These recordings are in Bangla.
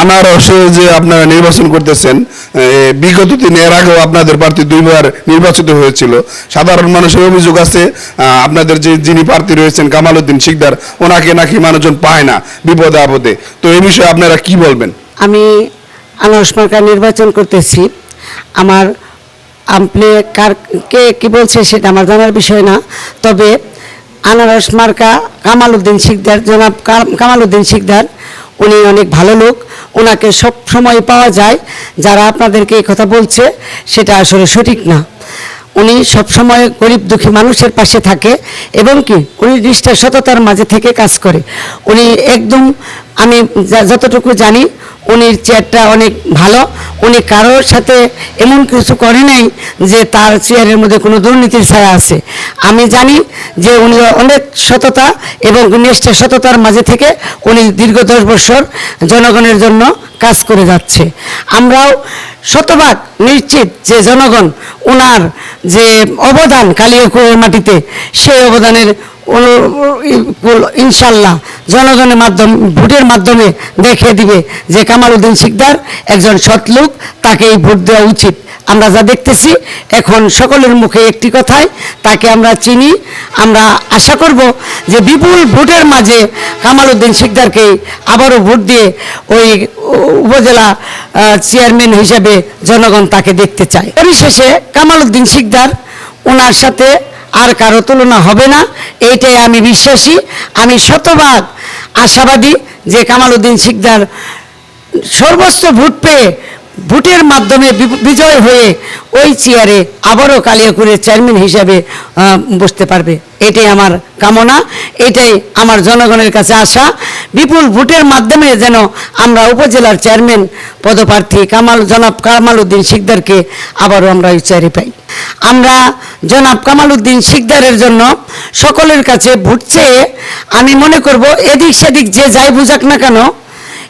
আনারসে যে আপনারা নির্বাচন করতেছেন বিগত দিনে এর আগেও আপনাদের প্রার্থী দুইবার নির্বাচিত হয়েছিল। সাধারণ মানুষের অভিযোগ আছে আপনাদের যে যিনি প্রার্থী রয়েছেন কামাল উদ্দিন শিকদার, ওনাকে নাকি মানুষজন পায় না বিপদে আপদে। তো এই বিষয়ে আপনারা কি বলবেন? আমি আনারস মার্কা নির্বাচন করতেছি। আমার আপনি কার, কে, কি বলছে সেটা আমার জানার বিষয় না। তবে আনারস মার্কা কামাল উদ্দিন শিকদার, জনাব কামাল উদ্দিন শিকদার উনি অনেক ভালো লোক। ওনাকে সব সময় পাওয়া যায়। যারা আপনাদেরকে এই কথা বলছে, সেটা আসলে সঠিক না। উনি সবসময় গরিব দুঃখী মানুষের পাশে থাকে এবং কি, উনি নিষ্ঠা সততার মাঝে থেকে কাজ করে। উনি একদম আমি যতটুকু জানি উনির চেয়ারটা অনেক ভালো। উনি কারোর সাথে এমন কিছু করে নাই যে তার চেয়ারের মধ্যে কোনো দুর্নীতির ছায়া আছে। আমি জানি যে উনি অনেক সততা এবং নিষ্ঠা সততার মাঝে থেকে উনি দীর্ঘ দশ বছর জনগণের জন্য কাজ করে যাচ্ছে। আমরাও শতভাগ নিশ্চিত যে জনগণ ওনার যে অবদান কালিয়াকুড়ের মাটিতে, সেই অবদানের ইনশাল্লাহ জনগণের মাধ্যম, ভোটের মাধ্যমে দেখিয়ে দিবে যে কামাল উদ্দিন শিকদার একজন সৎ লোক, তাকে এই ভোট দেওয়া উচিত। আমরা যা দেখতেছি, এখন সকলের মুখে একটি কথায় তাকে আমরা চিনি। আমরা আশা করব যে বিপুল ভোটের মাঝে কামাল উদ্দিন শিকদারকে আবারও ভোট দিয়ে ওই উপজেলা চেয়ারম্যান হিসেবে জনগণ তাকে দেখতে চায়। পরিশেষে কামাল উদ্দিন শিকদার ওনার সাথে আর কারও তুলনা হবে না, এইটাই আমি বিশ্বাসী। আমি শতভাগ আশাবাদী যে কামাল উদ্দিন শিকদার সর্বোচ্চ ভোট পেয়ে ভোটের মাধ্যমে বিজয় হয়ে ওই চেয়ারে আবারও কালিয়াকুড়ের চেয়ারম্যান হিসাবে বসতে পারবে। এটাই আমার কামনা, এটাই আমার জনগণের কাছে আশা। বিপুল ভোটের মাধ্যমে যেন আমরা উপজেলার চেয়ারম্যান পদপ্রার্থী কামাল, জনাব কামাল উদ্দিন শিকদারকে আবারও আমরা ওই চেয়ারে পাই। আমরা জনাব কামাল উদ্দিন শিকদারের জন্য সকলের কাছে ভোট চেয়ে আমি মনে করব এদিক সেদিক যে যাই বুঝাক না কেন,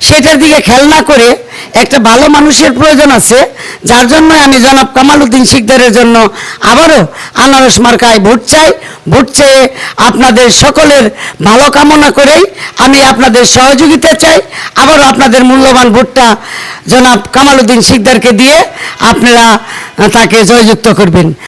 সেটার দিকে খেয়াল না করে একটা ভালো মানুষের প্রয়োজন আছে, যার জন্য আমি জনাব কামাল উদ্দিন শিকদারের জন্য আবারও আনারস মার্কায় ভোট চাই। ভোট চেয়ে আপনাদের সকলের ভালো কামনা করেই আমি আপনাদের সহযোগিতা চাই। আবারও আপনাদের মূল্যবান ভোটটা জনাব কামাল উদ্দিন শিকদারকে দিয়ে আপনারা তাকে জয়যুক্ত করবেন।